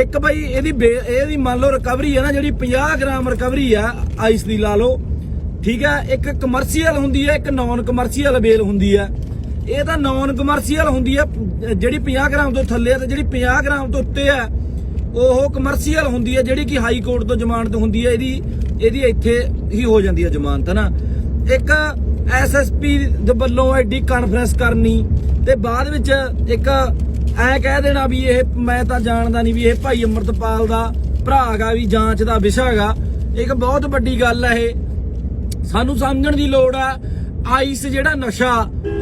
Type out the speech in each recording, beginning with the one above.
ਇੱਕ ਬਈ, ਇਹਦੀ ਬੇ- ਇਹਦੀ ਮੰਨ ਲਓ ਰਿਕਵਰੀ ਹੈ ਨਾ, ਜਿਹੜੀ 50 ਗ੍ਰਾਮ ਰਿਕਵਰੀ ਆ ਆਈਸ ਦੀ ਲਾ ਲਓ, ਠੀਕ ਹੈ ਇੱਕ ਕਮਰਸ਼ੀਅਲ ਹੁੰਦੀ ਹੈ ਇੱਕ ਨਾਨ ਕਮਰਸ਼ੀਅਲ ਬੇਲ ਹੁੰਦੀ ਹੈ ਇਹ ਤਾਂ ਨਾਨ ਕਮਰਸ਼ੀਅਲ ਹੁੰਦੀ ਹੈ ਜਿਹੜੀ 50 ਗ੍ਰਾਮ ਤੋਂ ਥੱਲੇ ਹੈ ਤੇ ਜਿਹੜੀ 50 ਗ੍ਰਾਮ ਤੋਂ ਉੱਤੇ ਹੈ ਉਹ ਕਮਰਸ਼ੀਅਲ ਹੁੰਦੀ ਹੈ ਜਿਹੜੀ ਕਿ ਹਾਈ ਕੋਰਟ ਤੋਂ ਜ਼ਮਾਨਤ ਹੁੰਦੀ ਹੈ ਇਹਦੀ ਇਹਦੀ ਇੱਥੇ ਹੀ ਹੋ ਜਾਂਦੀ ਹੈ ਜ਼ਮਾਨਤ ਨਾ? ਇੱਕ ਐਸਐਸਪੀ ਦੇ ਵੱਲੋਂ ਐਡੀ ਕਾਨਫਰੰਸ ਕਰਨੀ, ਤੇ ਬਾਅਦ ਵਿੱਚ ਇੱਕ ਐ ਕਹਿ ਦੇਣਾ ਵੀ ਇਹ ਮੈਂ ਤਾਂ ਜਾਣਦਾ ਨਹੀਂ ਵੀ ਇਹ ਭਾਈ ਅਮਰਤਪਾਲ ਦਾ ਭਰਾ ਹੈਗਾ ਵੀ ਜਾਂਚ ਦਾ ਵਿਸ਼ਾ ਹੈਗਾ ਇੱਕ ਬਹੁਤ ਵੱਡੀ ਗੱਲ ਹੈ ਇਹ। ਸਾਨੂੰ ਸਮਝਣ ਦੀ ਲੋੜ ਆ, ਆਈਸ ਜਿਹੜਾ ਨਸ਼ਾ,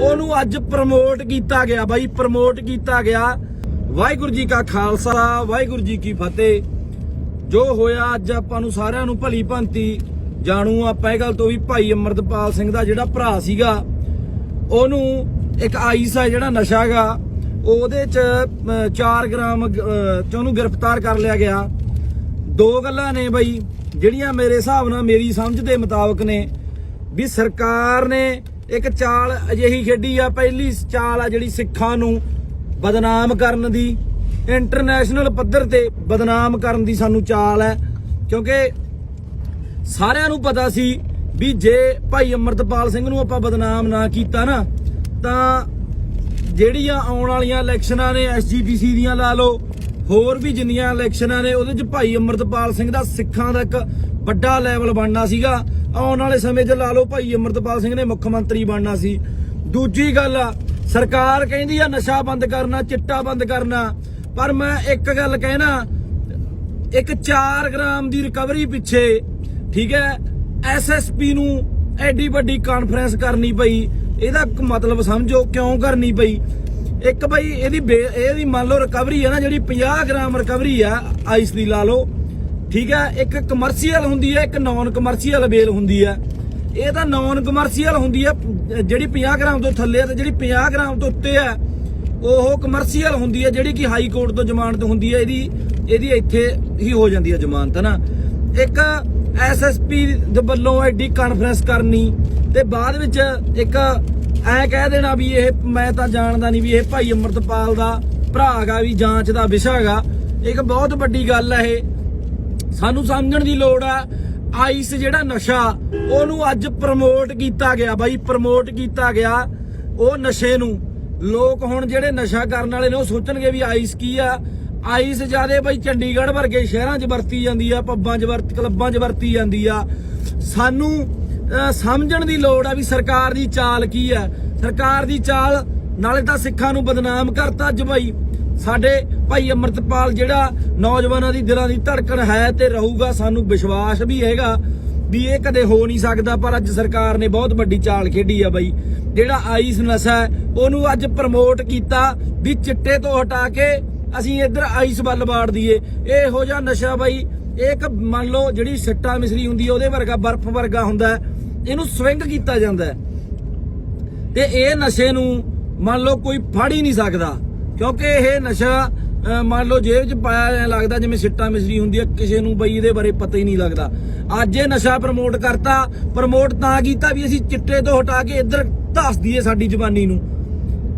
ਉਹਨੂੰ ਅੱਜ ਪ੍ਰਮੋਟ ਕੀਤਾ ਗਿਆ ਬਾਈ ਪ੍ਰਮੋਟ ਕੀਤਾ ਗਿਆ। ਵਾਹਿਗੁਰੂ ਜੀ ਕਾ ਖਾਲਸਾ, ਵਾਹਿਗੁਰੂ ਜੀ ਕੀ ਫਤਿਹ। ਜੋ ਹੋਇਆ, ਅੱਜ ਆਪਾਂ ਨੂੰ ਸਾਰਿਆਂ ਨੂੰ ਭਲੀ ਭੰਤੀ। ਜਾਣੂ ਆਪਾਂ ਇਹ ਗੱਲ ਤੋਂ ਵੀ ਭਾਈ ਅਮਰਤਪਾਲ ਸਿੰਘ ਦਾ ਜਿਹੜਾ ਭਰਾ ਸੀਗਾ, ਉਹਨੂੰ ਇੱਕ ਆਈਸ ਆ ਜਿਹੜਾ ਨਸ਼ਾ ਹੈਗਾ ਉਹਦੇ ਚ 4 ਗ੍ਰਾਮ ਚ ਉਹਨੂੰ ਗ੍ਰਿਫਤਾਰ ਕਰ ਲਿਆ ਗਿਆ। ਦੋ ਗੱਲਾਂ ਨੇ ਬਈ, ਜਿਹੜੀਆਂ ਮੇਰੇ ਹਿਸਾਬ ਨਾਲ ਮੇਰੀ ਸਮਝ ਦੇ ਮੁਤਾਬਕ ਨੇ, ਵੀ ਸਰਕਾਰ ਨੇ ਇੱਕ ਚਾਲ ਅਜਿਹੀ ਖੇਡੀ ਆ, ਪਹਿਲੀ ਚਾਲ ਆ ਜਿਹੜੀ ਸਿੱਖਾਂ ਨੂੰ ਬਦਨਾਮ ਕਰਨ ਦੀ ਇੰਟਰਨੈਸ਼ਨਲ ਪੱਧਰ ਤੇ ਬਦਨਾਮ ਕਰਨ ਦੀ ਸਾਨੂੰ ਚਾਲ ਹੈ। ਕਿਉਂਕਿ ਸਾਰਿਆਂ ਨੂੰ ਪਤਾ ਸੀ ਵੀ ਜੇ ਭਾਈ ਅਮਰਤਪਾਲ ਸਿੰਘ ਨੂੰ ਆਪਾਂ ਬਦਨਾਮ ਨਾ ਕੀਤਾ ਨਾ, ਤਾਂ ਜਿਹੜੀਆਂ ਆਉਣ ਵਾਲੀਆਂ ਇਲੈਕਸ਼ਨਾਂ ਨੇ ਐਸਜੀਪੀਸੀ ਦੀਆਂ ਲਾ ਲਓ, ਹੋਰ ਵੀ ਜਿੰਨੀਆਂ ਇਲੈਕਸ਼ਨਾਂ ਨੇ, ਉਹਦੇ 'ਚ ਭਾਈ ਅਮਰਤਪਾਲ ਸਿੰਘ ਦਾ ਸਿੱਖਾਂ ਦਾ ਇੱਕ ਵੱਡਾ ਲੈਵਲ ਬਣਨਾ ਸੀਗਾ। ਆਉਣ ਵਾਲੇ ਸਮੇਂ 'ਚ ਲਾ ਲਓ, ਭਾਈ ਅਮਰਤਪਾਲ ਸਿੰਘ ਨੇ ਮੁੱਖ ਮੰਤਰੀ ਬਣਨਾ ਸੀ। ਦੂਜੀ ਗੱਲ ਸਰਕਾਰ ਕਹਿੰਦੀ ਆ ਨਸ਼ਾ ਬੰਦ ਕਰਨਾ, ਚਿੱਟਾ ਬੰਦ ਕਰਨਾ। ਪਰ ਮੈਂ ਇੱਕ ਗੱਲ ਕਹਿਣਾ, ਇੱਕ 4 ਗ੍ਰਾਮ ਦੀ ਰਿਕਵਰੀ ਪਿੱਛੇ, ਠੀਕ ਹੈ ਐਸਐਸਪੀ ਨੂੰ ਐਡੀ ਵੱਡੀ ਕਾਨਫਰੰਸ ਕਰਨੀ ਪਈ। ਇਹਦਾ ਮਤਲਬ ਸਮਝੋ ਕਿਉਂ ਕਰਨੀ ਪਈ? ਇੱਕ ਬਈ ਇਹਦੀ ਬੇ- ਇਹਦੀ ਮੰਨ ਲਓ ਰਿਕਵਰੀ ਹੈ ਨਾ, ਜਿਹੜੀ 50 ਗ੍ਰਾਮ ਰਿਕਵਰੀ ਆ ਆਈਸ ਦੀ ਲਾ ਲਓ। ਠੀਕ ਹੈ ਇੱਕ ਕਮਰਸ਼ੀਅਲ ਹੁੰਦੀ ਹੈ ਇੱਕ ਨਾਨ ਕਮਰਸ਼ੀਅਲ ਬੇਲ ਹੁੰਦੀ ਹੈ ਇਹ ਤਾਂ ਨਾਨ ਕਮਰਸ਼ੀਅਲ ਹੁੰਦੀ ਹੈ ਜਿਹੜੀ 50 ਗ੍ਰਾਮ ਤੋਂ ਥੱਲੇ ਹੈ ਤੇ ਜਿਹੜੀ 50 ਗ੍ਰਾਮ ਤੋਂ ਉੱਤੇ ਹੈ ਉਹ ਕਮਰਸ਼ੀਅਲ ਹੁੰਦੀ ਹੈ ਜਿਹੜੀ ਕਿ ਹਾਈ ਕੋਰਟ ਤੋਂ ਜ਼ਮਾਨਤ ਹੁੰਦੀ ਹੈ ਇਹਦੀ ਇਹਦੀ ਇੱਥੇ ਹੀ ਹੋ ਜਾਂਦੀ ਹੈ ਜ਼ਮਾਨਤ ਨਾ? ਇੱਕ ਐਸਐਸਪੀ ਦੇ ਵੱਲੋਂ ਐਡੀ ਕਾਨਫਰੰਸ ਕਰਨੀ ਤੇ ਬਾਅਦ ਵਿੱਚ ਇੱਕ ਐ ਕਹਿ ਦੇਣਾ ਵੀ ਇਹ ਮੈਂ ਤਾਂ ਜਾਣਦਾ ਨਹੀਂ ਵੀ ਇਹ ਭਾਈ ਅਮਰਤਪਾਲ ਦਾ ਭਰਾ ਹੈਗਾ ਵੀ ਜਾਂਚ ਦਾ ਵਿਸ਼ਾ ਹੈਗਾ ਇੱਕ ਬਹੁਤ ਵੱਡੀ ਗੱਲ ਹੈ ਇਹ। ਸਾਨੂੰ ਸਮਝਣ ਦੀ ਲੋੜ ਆ, ਆਈਸ ਜਿਹੜਾ ਨਸ਼ਾ, ਉਹਨੂੰ ਅੱਜ ਪ੍ਰਮੋਟ ਕੀਤਾ ਗਿਆ ਬਾਈ ਪ੍ਰਮੋਟ ਕੀਤਾ ਗਿਆ ਉਹ ਨਸ਼ੇ ਨੂੰ। ਲੋਕ ਹੁਣ ਜਿਹੜੇ ਨਸ਼ਾ ਕਰਨ ਵਾਲੇ ਨੇ, ਉਹ ਸੋਚਣਗੇ ਵੀ ਆਈਸ ਕੀ ਆ? ਆਈਸ ਜਿਆਦੇ ਬਾਈ ਚੰਡੀਗੜ੍ਹ ਵਰਗੇ ਸ਼ਹਿਰਾਂ 'ਚ ਵਰਤੀ ਜਾਂਦੀ ਆ, ਪੱਬਾਂ 'ਚ ਵਰਤ, ਕਲੱਬਾਂ 'ਚ ਵਰਤੀ ਜਾਂਦੀ ਆ। ਸਾਨੂੰ ਸਮਝਣ ਦੀ ਲੋੜ ਆ ਵੀ ਸਰਕਾਰ ਦੀ ਚਾਲ ਕੀ ਆ। ਸਰਕਾਰ ਦੀ ਚਾਲ, ਨਾਲੇ ਤਾਂ ਸਿੱਖਾਂ ਨੂੰ ਬਦਨਾਮ ਕਰਤਾ ਅੱਜ ਬਾਈ। ਸਾਡੇ ਭਾਈ ਅਮਰਤਪਾਲ ਜਿਹੜਾ ਨੌਜਵਾਨਾਂ ਦੀ ਦਿਲਾਂ ਦੀ ਧੜਕਣ ਹੈ ਤੇ ਰਹੂਗਾ, ਸਾਨੂੰ ਵਿਸ਼ਵਾਸ ਵੀ ਹੈਗਾ ਵੀ ਇਹ ਕਦੇ ਹੋ ਨਹੀਂ ਸਕਦਾ, ਪਰ ਅੱਜ ਸਰਕਾਰ ਨੇ ਬਹੁਤ ਵੱਡੀ ਚਾਲ ਖੇਡੀ ਆ ਬਾਈ। ਜਿਹੜਾ ਆਈਸ ਨਸ਼ਾ ਹੈ, ਉਹਨੂੰ ਅੱਜ ਪ੍ਰਮੋਟ ਕੀਤਾ ਵੀ ਚਿੱਟੇ ਤੋਂ ਹਟਾ ਕੇ ਅਸੀਂ ਇੱਧਰ ਆਈਸ ਵੱਲ ਵਾੜ ਦਈਏ। ਇਹ ਹੋ ਨਸ਼ਾ ਬਾਈ, ਇਹ ਇੱਕ ਮੰਨ ਲਓ ਜਿਹੜੀ ਸਿੱਟਾ ਮਿਸਰੀ ਹੁੰਦੀ ਹੈ ਉਹਦੇ ਵਰਗਾ ਬਰਫ਼ ਵਰਗਾ ਹੁੰਦਾ ਇਹਨੂੰ ਸਵਿੰਗ ਕੀਤਾ ਜਾਂਦਾ ਤੇ ਇਹ ਨਸ਼ੇ ਨੂੰ ਮੰਨ ਲਓ ਕੋਈ ਫੜ ਹੀ ਨਹੀਂ ਸਕਦਾ। ਕਿਉਂਕਿ ਇਹ ਨਸ਼ਾ ਮੰਨ ਲਓ ਜੇਬ 'ਚ ਪਾਇਆ ਐਂ ਲੱਗਦਾ ਜਿਵੇਂ ਸਿੱਟਾ ਮਿਸਰੀ ਹੁੰਦੀ ਹੈ ਕਿਸੇ ਨੂੰ ਬਈ ਇਹਦੇ ਬਾਰੇ ਪਤਾ ਹੀ ਨਹੀਂ ਲੱਗਦਾ। ਅੱਜ ਇਹ ਨਸ਼ਾ ਪ੍ਰਮੋਟ ਕਰਤਾ, ਪ੍ਰਮੋਟ ਤਾਂ ਕੀਤਾ ਵੀ ਅਸੀਂ ਚਿੱਟੇ ਤੋਂ ਹਟਾ ਕੇ ਇੱਧਰ ਧੱਸ ਦਈਏ ਸਾਡੀ ਜਵਾਨੀ ਨੂੰ।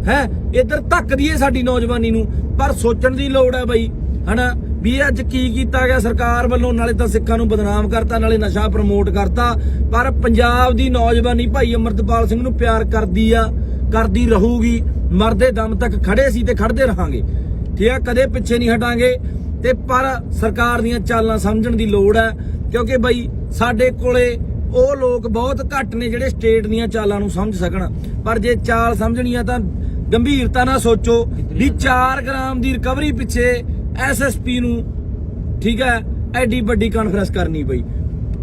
ਹੈ? ਇੱਧਰ ਧੱਕਦੀ ਦਈਏ ਸਾਡੀ ਨੌਜਵਾਨੀ ਨੂੰ। ਪਰ ਸੋਚਣ ਦੀ ਲੋੜ ਹੈ ਬਈ, ਹਨਾ? ਵੀ ਇਹ ਅੱਜ ਕੀ ਕੀਤਾ ਗਿਆ? ਸਰਕਾਰ ਵੱਲੋਂ ਨਾਲੇ ਤਾਂ ਸਿੱਖਾਂ ਨੂੰ ਬਦਨਾਮ ਕਰਤਾ, ਨਾਲੇ ਨਸ਼ਾ ਪ੍ਰਮੋਟ ਕਰਤਾ। ਪਰ ਪੰਜਾਬ ਦੀ ਨੌਜਵਾਨੀ ਭਾਈ ਅਮਰਤਪਾਲ ਸਿੰਘ ਨੂੰ ਪਿਆਰ ਕਰਦੀ ਆ, ਕਰਦੀ ਰਹੂਗੀ। ਮਰਦੇ ਦਮ ਤੱਕ ਖੜੇ ਸੀ ਤੇ ਖੜਦੇ ਰਹਾਂਗੇ। ਠੀਕ ਆ? ਕਦੇ ਪਿੱਛੇ ਨਹੀਂ ਹਟਾਂਗੇ। ਤੇ ਪਰ ਸਰਕਾਰ ਦੀਆਂ ਚਾਲਾਂ ਸਮਝਣ ਦੀ ਲੋੜ ਹੈ। ਕਿਉਂਕਿ ਬਈ, ਸਾਡੇ ਕੋਲੇ ਉਹ ਲੋਕ ਬਹੁਤ ਘੱਟ ਨੇ ਜਿਹੜੇ ਸਟੇਟ ਦੀਆਂ ਚਾਲਾਂ ਨੂੰ ਸਮਝ ਸਕਣ। ਪਰ ਜੇ ਚਾਲ ਸਮਝਣੀ ਆ ਤਾਂ ਗੰਭੀਰਤਾ ਨਾਲ ਸੋਚੋ ਵੀ 4 ਗ੍ਰਾਮ ਦੀ ਰਿਕਵਰੀ ਪਿੱਛੇ ਐਸਐਸਪੀ ਨੂੰ ਠੀਕ ਹੈ ਐਡੀ ਵੱਡੀ ਕਾਨਫਰੰਸ ਕਰਨੀ ਪਈ।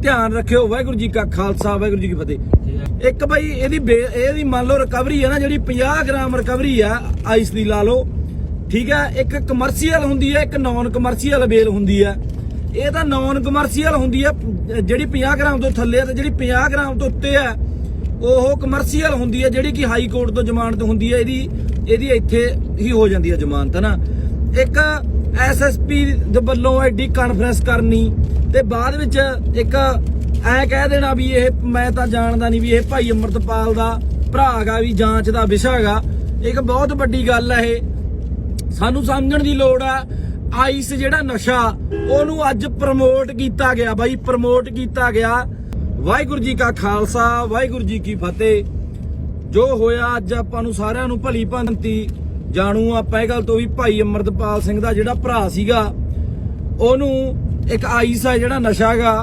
ਧਿਆਨ ਰੱਖਿਓ ਵਾਹਿਗੁਰੂ ਜੀ ਕਾ ਖਾਲਸਾ ਵਾਹਿਗੁਰੂ ਜੀ ਕੀ ਫਤਿਹ। ਇੱਕ ਬਈ ਇਹਦੀ ਇਹਦੀ ਮੰਨ ਲਓ ਰਿਕਵਰੀ ਹੈ ਨਾ ਜਿਹੜੀ 50 ਗ੍ਰਾਮ ਰਿਕਵਰੀ ਆ ਆਈਸ ਦੀ ਲਾ ਲਓ। ਠੀਕ ਹੈ ਇੱਕ ਕਮਰਸ਼ੀਅਲ ਹੁੰਦੀ ਹੈ ਇੱਕ ਨਾਨ ਕਮਰਸ਼ੀਅਲ ਬੇਲ ਹੁੰਦੀ ਹੈ। ਇਹ ਤਾਂ ਨਾਨ ਕਮਰਸ਼ੀਅਲ ਹੁੰਦੀ ਹੈ ਜਿਹੜੀ 50 ਗ੍ਰਾਮ ਤੋਂ ਥੱਲੇ ਹੈ ਤੇ ਜਿਹੜੀ 50 ਗ੍ਰਾਮ ਤੋਂ ਉੱਤੇ ਹੈ। ਉਹ ਕਮਰਸ਼ੀਅਲ ਹੁੰਦੀ ਹੈ, ਜਿਹੜੀ ਕਿ ਹਾਈ ਕੋਰਟ ਤੋਂ ਜ਼ਮਾਨਤ ਹੁੰਦੀ ਹੈ, ਇਹਦੀ ਇਹਦੀ ਇੱਥੇ ਹੀ ਹੋ ਜਾਂਦੀ ਹੈ ਜ਼ਮਾਨਤ ਨਾ? ਇੱਕ ਐਸਐਸਪੀ ਦੇ ਵੱਲੋਂ ਐਡੀ ਕਾਨਫਰੰਸ ਕਰਨੀ ਤੇ ਬਾਅਦ ਵਿੱਚ ਇੱਕ ਐ ਕਹਿ ਦੇਣਾ ਵੀ ਇਹ ਮੈਂ ਤਾਂ ਜਾਣਦਾ ਨਹੀਂ ਵੀ ਇਹ ਭਾਈ ਅਮਰਤਪਾਲ ਦਾ ਭਰਾ ਹੈਗਾ ਵੀ ਜਾਂਚ ਦਾ ਵਿਸ਼ਾ ਹੈਗਾ ਇੱਕ ਬਹੁਤ ਵੱਡੀ ਗੱਲ ਹੈ ਇਹ। ਸਾਨੂੰ ਸਮਝਣ ਦੀ ਲੋੜ ਆ ਆਈਸ ਜਿਹੜਾ ਨਸ਼ਾ, ਉਹਨੂੰ ਅੱਜ ਪ੍ਰਮੋਟ ਕੀਤਾ ਗਿਆ, ਬਾਈ ਪ੍ਰਮੋਟ ਕੀਤਾ ਗਿਆ। ਵਾਹਿਗੁਰੂ ਜੀ ਕਾ ਖਾਲਸਾ, ਵਾਹਿਗੁਰੂ ਜੀ ਕੀ ਫਤਿਹ। ਜੋ ਹੋਇਆ, ਅੱਜ ਆਪਾਂ ਨੂੰ ਸਾਰਿਆਂ ਨੂੰ ਭਲੀ ਭੰਤੀ। ਜਾਣੂ ਆਪਾਂ ਇਹ ਗੱਲ ਤੋਂ ਵੀ ਭਾਈ ਅਮਰਤਪਾਲ ਸਿੰਘ ਦਾ ਜਿਹੜਾ ਭਰਾ ਸੀਗਾ, ਉਹਨੂੰ ਇੱਕ ਆਈਸ ਆ ਜਿਹੜਾ ਨਸ਼ਾ ਗਾ,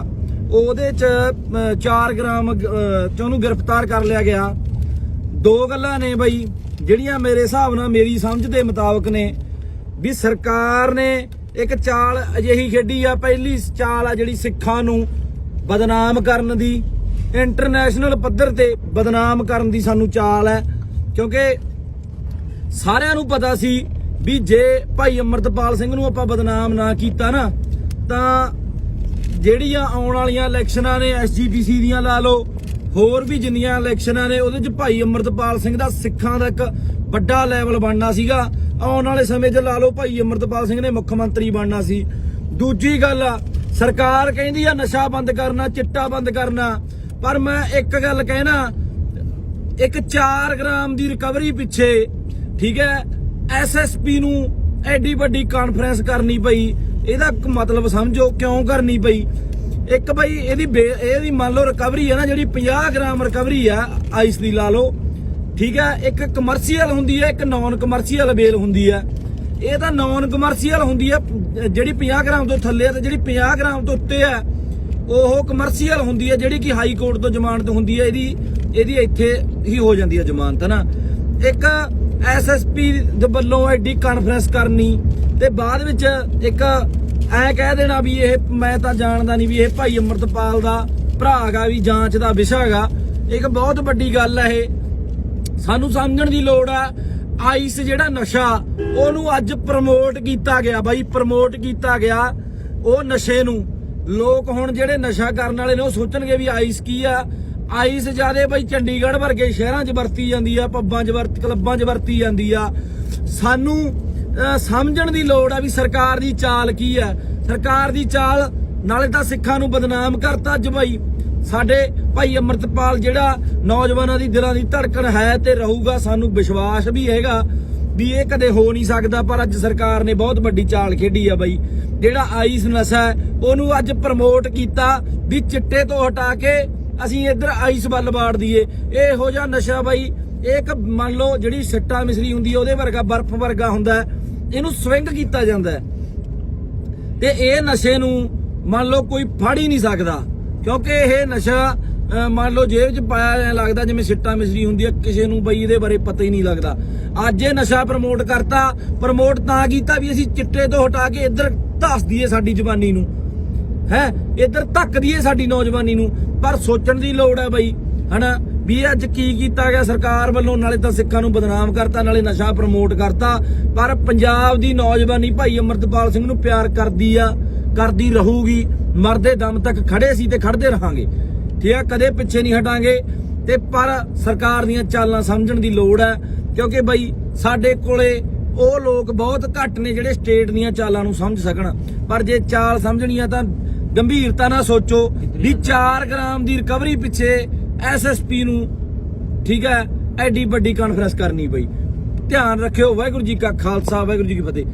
ਉਹਦੇ ਚ 4 ਗ੍ਰਾਮ ਚ ਉਹਨੂੰ ਗ੍ਰਿਫਤਾਰ ਕਰ ਲਿਆ ਗਿਆ। ਦੋ ਗੱਲਾਂ ਨੇ ਬਈ, ਜਿਹੜੀਆਂ ਮੇਰੇ ਹਿਸਾਬ ਨਾਲ ਮੇਰੀ ਸਮਝ ਦੇ ਮੁਤਾਬਕ ਨੇ। ਵੀ ਸਰਕਾਰ ਨੇ ਇੱਕ ਚਾਲ ਅਜਿਹੀ ਖੇਡੀ ਆ, ਪਹਿਲੀ ਚਾਲ ਆ ਜਿਹੜੀ ਸਿੱਖਾਂ ਨੂੰ ਬਦਨਾਮ ਕਰਨ ਦੀ ਇੰਟਰਨੈਸ਼ਨਲ ਪੱਧਰ ਤੇ ਬਦਨਾਮ ਕਰਨ ਦੀ ਸਾਨੂੰ ਚਾਲ ਹੈ। ਕਿਉਂਕਿ ਸਾਰਿਆਂ ਨੂੰ ਪਤਾ ਸੀ ਵੀ ਜੇ ਭਾਈ ਅਮਰਤਪਾਲ ਸਿੰਘ ਨੂੰ ਆਪਾਂ ਬਦਨਾਮ ਨਾ ਕੀਤਾ ਨਾ, ਤਾਂ ਜਿਹੜੀਆਂ ਆਉਣ ਵਾਲੀਆਂ ਇਲੈਕਸ਼ਨਾਂ ਨੇ ਐਸਜੀਪੀਸੀ ਦੀਆਂ ਲਾ ਲਓ, ਹੋਰ ਵੀ ਜਿੰਨੀਆਂ ਇਲੈਕਸ਼ਨਾਂ ਨੇ, ਉਹਦੇ 'ਚ ਭਾਈ ਅਮਰਤਪਾਲ ਸਿੰਘ ਦਾ ਸਿੱਖਾਂ ਦਾ ਇੱਕ ਵੱਡਾ ਲੈਵਲ ਬਣਨਾ ਸੀਗਾ। ਆਉਣ ਵਾਲੇ ਸਮੇਂ 'ਚ ਲਾ ਲਓ ਭਾਈ ਅਮਰਤਪਾਲ ਸਿੰਘ ਨੇ ਮੁੱਖ ਮੰਤਰੀ ਬਣਨਾ ਸੀ। ਦੂਜੀ ਗੱਲ ਆ ਸਰਕਾਰ ਕਹਿੰਦੀ ਆ ਨਸ਼ਾ ਬੰਦ ਕਰਨਾ, ਚਿੱਟਾ ਬੰਦ ਕਰਨਾ। ਪਰ ਮੈਂ ਇੱਕ ਗੱਲ ਕਹਿਣਾ, ਇੱਕ 4 ਗ੍ਰਾਮ ਦੀ ਰਿਕਵਰੀ ਪਿੱਛੇ, ਠੀਕ ਹੈ ਐਸਐਸਪੀ ਨੂੰ ਐਡੀ ਵੱਡੀ ਕਾਨਫਰੰਸ ਕਰਨੀ ਪਈ। ਇਹਦਾ ਮਤਲਬ ਸਮਝੋ ਕਿਉਂ ਕਰਨੀ ਪਈ? ਇੱਕ ਬਈ ਇਹਦੀ ਬੇ- ਇਹਦੀ ਮੰਨ ਲਓ ਰਿਕਵਰੀ ਹੈ ਨਾ, ਜਿਹੜੀ 50 ਗ੍ਰਾਮ ਰਿਕਵਰੀ ਆ ਆਈਸ ਦੀ ਲਾ ਲਓ, ਠੀਕ ਹੈ, ਇੱਕ ਕਮਰਸ਼ੀਅਲ ਹੁੰਦੀ ਹੈ, ਇੱਕ ਨਾਨ ਕਮਰਸ਼ੀਅਲ ਬੇਲ ਹੁੰਦੀ ਹੈ। ਇਹ ਤਾਂ ਨਾਨ ਕਮਰਸ਼ੀਅਲ ਹੁੰਦੀ ਹੈ ਜਿਹੜੀ 50 ਗ੍ਰਾਮ ਤੋਂ ਥੱਲੇ ਹੈ ਤੇ ਜਿਹੜੀ 50 ਗ੍ਰਾਮ ਤੋਂ ਉੱਤੇ ਹੈ ਉਹ ਕਮਰਸ਼ੀਅਲ ਹੁੰਦੀ ਹੈ ਜਿਹੜੀ ਕਿ ਹਾਈ ਕੋਰਟ ਤੋਂ ਜ਼ਮਾਨਤ ਹੁੰਦੀ ਹੈ ਇਹਦੀ ਇਹਦੀ ਇੱਥੇ ਹੀ ਹੋ ਜਾਂਦੀ ਹੈ ਜ਼ਮਾਨਤ ਨਾ। ਇੱਕ ਐਸਐਸਪੀ ਦੇ ਵੱਲੋਂ ਐਡੀ ਕਾਨਫਰੰਸ ਕਰਨੀ ਤੇ ਬਾਅਦ ਵਿੱਚ ਇੱਕ ਐ ਕਹਿ ਦੇਣਾ ਵੀ ਇਹ ਮੈਂ ਤਾਂ ਜਾਣਦਾ ਨਹੀਂ ਵੀ ਇਹ ਭਾਈ ਅਮਰਤਪਾਲ ਦਾ ਭਰਾ ਹੈਗਾ ਵੀ ਜਾਂਚ ਦਾ ਵਿਸ਼ਾ ਹੈਗਾ ਇੱਕ ਬਹੁਤ ਵੱਡੀ ਗੱਲ ਹੈ ਇਹ। ਸਾਨੂੰ ਸਮਝਣ ਦੀ ਲੋੜ ਆ ਆਈਸ ਜਿਹੜਾ ਨਸ਼ਾ, ਉਹਨੂੰ ਅੱਜ ਪ੍ਰਮੋਟ ਕੀਤਾ ਗਿਆ ਬਾਈ ਪ੍ਰਮੋਟ ਕੀਤਾ ਗਿਆ ਉਹ ਨਸ਼ੇ ਨੂੰ। ਲੋਕ ਹੁਣ ਜਿਹੜੇ ਨਸ਼ਾ ਕਰਨ ਵਾਲੇ ਨੇ, ਉਹ ਸੋਚਣਗੇ ਵੀ ਆਈਸ ਕੀ ਆ? ਆਈਸ ਜਿਆਦੇ ਬਾਈ ਚੰਡੀਗੜ੍ਹ ਵਰਗੇ ਸ਼ਹਿਰਾਂ 'ਚ ਵਰਤੀ ਜਾਂਦੀ ਆ, ਪੱਬਾਂ 'ਚ ਵਰਤ, ਕਲੱਬਾਂ 'ਚ ਵਰਤੀ ਜਾਂਦੀ ਆ। ਸਾਨੂੰ ਸਮਝਣ ਦੀ ਲੋੜ ਆ ਵੀ ਸਰਕਾਰ ਦੀ ਚਾਲ ਕੀ ਆ? ਸਰਕਾਰ ਦੀ ਚਾਲ, ਨਾਲੇ ਤਾਂ ਸਿੱਖਾਂ ਨੂੰ ਬਦਨਾਮ ਕਰਤਾ ਅੱਜ ਬਾਈ। ਸਾਡੇ ਭਾਈ ਅਮਰਤਪਾਲ ਜਿਹੜਾ ਨੌਜਵਾਨਾਂ ਦੀ ਦਿਲਾਂ ਦੀ ਧੜਕਣ ਹੈ ਤੇ ਰਹੂਗਾ, ਸਾਨੂੰ ਵਿਸ਼ਵਾਸ ਵੀ ਹੈਗਾ ਵੀ ਇਹ ਕਦੇ ਹੋ ਨਹੀਂ ਸਕਦਾ, ਪਰ ਅੱਜ ਸਰਕਾਰ ਨੇ ਬਹੁਤ ਵੱਡੀ ਚਾਲ ਖੇਡੀ ਆ ਬਾਈ। ਜਿਹੜਾ ਆਈਸ ਨਸ਼ਾ ਉਹਨੂੰ ਅੱਜ ਪ੍ਰਮੋਟ ਕੀਤਾ ਵੀ ਚਿੱਟੇ ਤੋਂ ਹਟਾ ਕੇ ਅਸੀਂ ਇੱਧਰ ਆਈਸ ਵੱਲ ਵਾੜ ਦਈਏ। ਇਹੋ ਜਿਹਾ ਨਸ਼ਾ ਬਾਈ, ਇਹ ਇੱਕ ਮੰਨ ਲਓ ਜਿਹੜੀ ਸਿੱਟਾ ਮਿਸਰੀ ਹੁੰਦੀ ਹੈ ਉਹਦੇ ਵਰਗਾ ਬਰਫ਼ ਵਰਗਾ ਹੁੰਦਾ ਇਹਨੂੰ ਸਵਿੰਗ ਕੀਤਾ ਜਾਂਦਾ ਤੇ ਇਹ ਨਸ਼ੇ ਨੂੰ ਮੰਨ ਲਓ ਕੋਈ ਫੜ ਹੀ ਨਹੀਂ ਸਕਦਾ। ਕਿਉਂਕਿ ਇਹ ਨਸ਼ਾ ਮੰਨ ਲਓ ਜੇਬ 'ਚ ਪਾਇਆ ਐਂ ਲੱਗਦਾ ਜਿਵੇਂ ਸਿੱਟਾ ਮਿਸਰੀ ਹੁੰਦੀ ਹੈ ਕਿਸੇ ਨੂੰ ਬਈ ਇਹਦੇ ਬਾਰੇ ਪਤਾ ਹੀ ਨਹੀਂ ਲੱਗਦਾ। ਅੱਜ ਇਹ ਨਸ਼ਾ ਪ੍ਰਮੋਟ ਕਰਤਾ ਪ੍ਰਮੋਟ ਤਾਂ ਕੀਤਾ ਵੀ ਅਸੀਂ ਚਿੱਟੇ ਤੋਂ ਹਟਾ ਕੇ ਇੱਧਰ ਧੱਸ ਦਈਏ ਸਾਡੀ ਜਵਾਨੀ ਨੂੰ। ਹੈ? ਇੱਧਰ ਧੱਕ ਦਈਏ ਸਾਡੀ ਨੌਜਵਾਨੀ ਨੂੰ। ਪਰ ਸੋਚਣ ਦੀ ਲੋੜ ਹੈ ਬਈ, ਹਨਾ? ਵੀ ਅੱਜ ਕੀ ਕੀਤਾ ਗਿਆ? ਸਰਕਾਰ ਵੱਲੋਂ ਨਾਲੇ ਤਾਂ ਸਿੱਖਾਂ ਨੂੰ ਬਦਨਾਮ ਕਰਤਾ ਨਾਲੇ ਨਸ਼ਾ ਪ੍ਰਮੋਟ ਕਰਤਾ ਪਰ ਪੰਜਾਬ ਦੀ ਨੌਜਵਾਨੀ ਭਾਈ ਅਮਰਤਪਾਲ ਸਿੰਘ ਨੂੰ ਪਿਆਰ ਕਰਦੀ ਆ ਕਰਦੀ ਰਹੂਗੀ ਮਰਦੇ ਦਮ ਤੱਕ ਖੜੇ ਸੀ ਤੇ ਖੜਦੇ ਰਹਾਂਗੇ। ਠੀਕ ਆ ਕਦੇ ਪਿੱਛੇ ਨਹੀਂ ਹਟਾਂਗੇ। ਤੇ ਪਰ ਸਰਕਾਰ ਦੀਆਂ ਚਾਲਾਂ ਸਮਝਣ ਦੀ ਲੋੜ ਹੈ ਕਿਉਂਕਿ ਬਈ ਸਾਡੇ ਕੋਲੇ ਉਹ ਲੋਕ ਬਹੁਤ ਘੱਟ ਨੇ ਜਿਹੜੇ ਸਟੇਟ ਦੀਆਂ ਚਾਲਾਂ ਨੂੰ ਸਮਝ ਸਕਣ। ਪਰ ਜੇ ਚਾਲ ਸਮਝਣੀ ਆ ਤਾਂ ਗੰਭੀਰਤਾ ਨਾਲ ਸੋਚੋ ਵੀ 4 ਗ੍ਰਾਮ ਦੀ ਰਿਕਵਰੀ ਪਿੱਛੇ ਐਸਐਸਪੀ ਨੂੰ, ਠੀਕ ਹੈ, ਐਡੀ ਵੱਡੀ ਕਾਨਫਰੰਸ ਕਰਨੀ ਪਈ। ਧਿਆਨ ਰੱਖਿਓ, ਵਾਹਿਗੁਰੂ ਜੀ ਕਾ ਖਾਲਸਾ, ਵਾਹਿਗੁਰੂ ਜੀ ਕੀ ਫਤਿਹ।